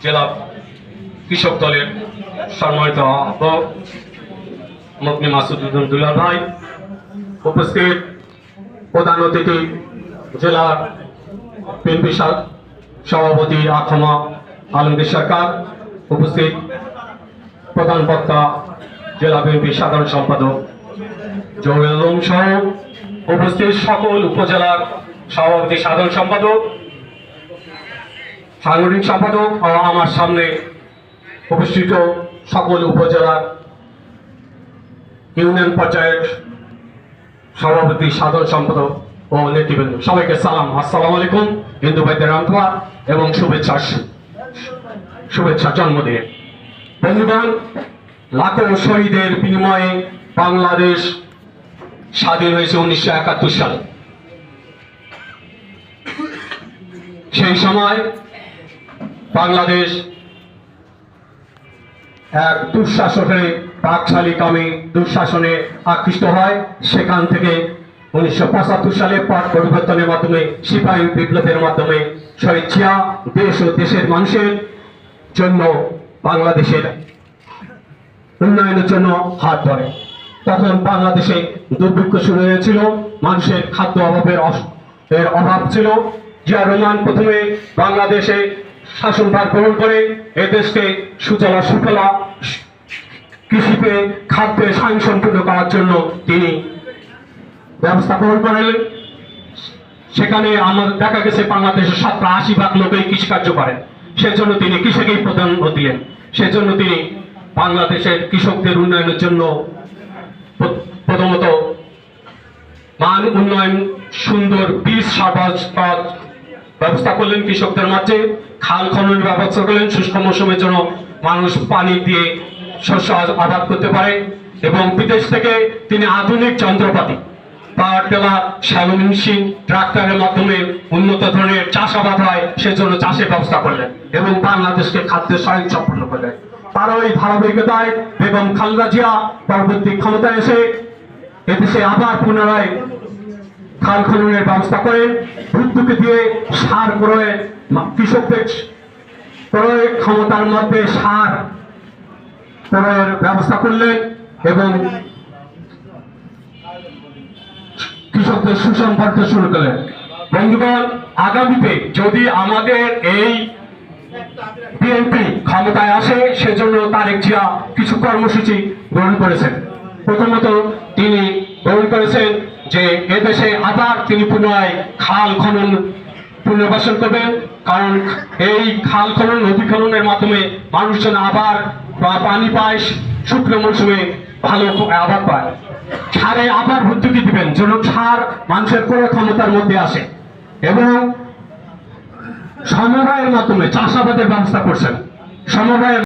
জেলা কৃষক দলের সম্মানিত আহ্বায়ক মগ্নি মাসুদুদ্দিন দুলাল ভাই উপস্থিত প্রধান অতিথি জেলার বিএনপি সভাপতি আখমা আলমগীর সরকার, উপস্থিত প্রধান বক্তা জেলা বিএনপি সাধারণ সম্পাদক জহুরুল আলম সহ উপস্থিত সকল উপজেলার সভাপতি সাধারণ সম্পাদক সাংগঠনিক সম্পাদক ও আমার সামনে উপস্থিত সকল উপজেলার ইউনিয়ন পঞ্চায়েত সভাপতি, সাধারণ সম্পাদক ও নেতৃবৃন্দ। সবাইকে সালাম। আসসালামু আলাইকুম, হিন্দু ভাইদের রান্তোয়া এবং শুভেচ্ছা শুভেচ্ছা জন্মদিনে। বন্ধুগণ, লাখো শহীদের বিনিময়ে বাংলাদেশ স্বাধীন হয়েছে উনিশশো একাত্তর সালে। সেই সময় বাংলাদেশ এক দুঃশাসনে পাকশালী কামে দুঃশাসনে আকৃষ্ট হয়। সেখান থেকে উনিশশো পঁচাত্তর সালে পট পরিবর্তনের মাধ্যমে, সিপাহী বিপ্লবের মাধ্যমে জিয়া দেশ ও দেশের মানুষের জন্য বাংলাদেশের উন্নয়নের জন্য হাত ধরে। তখন বাংলাদেশে দুর্ভিক্ষ শুরু হয়েছিল, মানুষের খাদ্য অভাবের অভাব ছিল। জিয়া রহমান প্রথমে বাংলাদেশে শাসনভার গ্রহণ করে এ দেশকে সুজলা সুফলা কৃষিতে, খাদ্যে স্বয়ংসম্পূর্ণ করার জন্য তিনি ব্যবস্থা গ্রহণ করেন। সেখানে আমার দেখা গেছে বাংলাদেশের শতকরা আশি ভাগ লোকই কৃষিকার্য করেন। সেজন্য তিনি কৃষকেই প্রাধান্য দিলেন সেজন্য তিনি বাংলাদেশের কৃষকদের উন্নয়নের জন্য প্র- প্রথমত মান উন্নয়ন, সুন্দর বীজ সরবরাহ ব্যবস্থা করলেন কৃষকদের মাঝে, খাল খননের ব্যবস্থা করলেন, শুষ্ক মৌসুমের জন্য মানুষ পানি দিয়ে শস্য আবাদ করতে পারে। এবং বিদেশ থেকে তিনি আধুনিক যন্ত্রপাতি পাওয়ার টেলার শ্যালো মেশিন, ট্রাক্টরের মাধ্যমে উন্নত ধরনের চাষাবাদ হয়, সেজন্য চাষের ব্যবস্থা করলেন এবং বাংলাদেশকে খাদ্য স্বয়ং সম্পন্ন করলেন। তার ওই ধারাবাহিকতায় বেগম খালেদা জিয়া পরবর্তী ক্ষমতায় এসে এদেশে আবার পুনরায় খাল খননের ব্যবস্থা করেন ভর্তুকি দিয়ে সার প্রয়োগ কৃষকদের প্রয়োগ ক্ষমতার মধ্যে সার প্রয়োগের ব্যবস্থা করলেন এবং কৃষকদের সুসম্পর্ক শুরু করলেন। বন্ধুগণ, আগামীতে যদি আমাদের এই বিএনপি ক্ষমতায় আসে, সেজন্য তারেক জিয়া কিছু কর্মসূচি গ্রহণ করেছেন। প্রথমত তিনি গ্রহণ করেছেন যে এদেশে আবার তিনি পুনরায় খাল খনন পুনর্বাসন করবেন, কারণ এই খাল খনন, নদী খননের মাধ্যমে মানুষজন আবার পানি পায়, শুকনো মৌসুমে ভালো আবাদ পায়। সারে আবার ভর্তুকি দিবেন, যেন সার মানুষের কোনো ক্ষমতার মধ্যে আসে। এবং সমবায়ের মাধ্যমে চাষাবাদের ব্যবস্থা করছেন। সমবায়ের